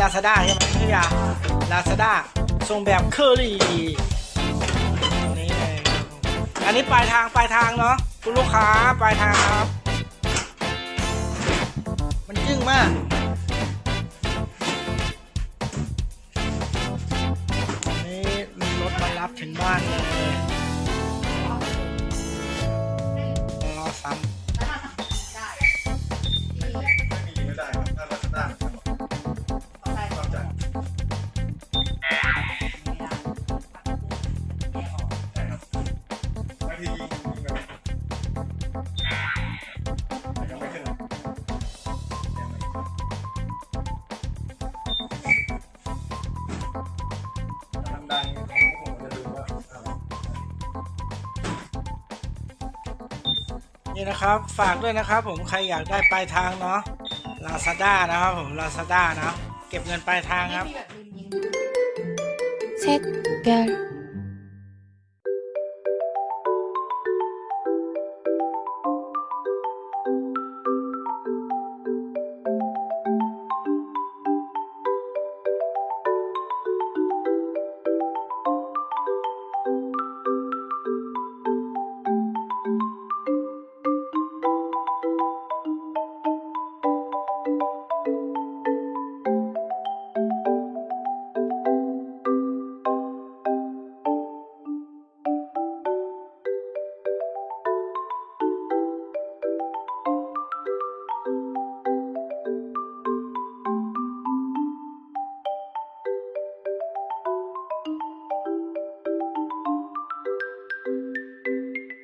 ลาซาด้าใช่ไหมพี่ยาลาซาด้าส่งแบบเคอรี่นี่เลยอันนี้ปลายทางปลายทางเนาะคุณลูกค้าปลายทางครับ มันจึ้งมากนี่มีรถมารับถึงบ้านเลยรอซ้ำ นี่นะครับฝากด้วยนะครับผมใครอยากได้ปลายทางเนาะลาซาด้านะครับผมลาซาด้าเนะเก็บเงินปลายทางครับ 셋, 별,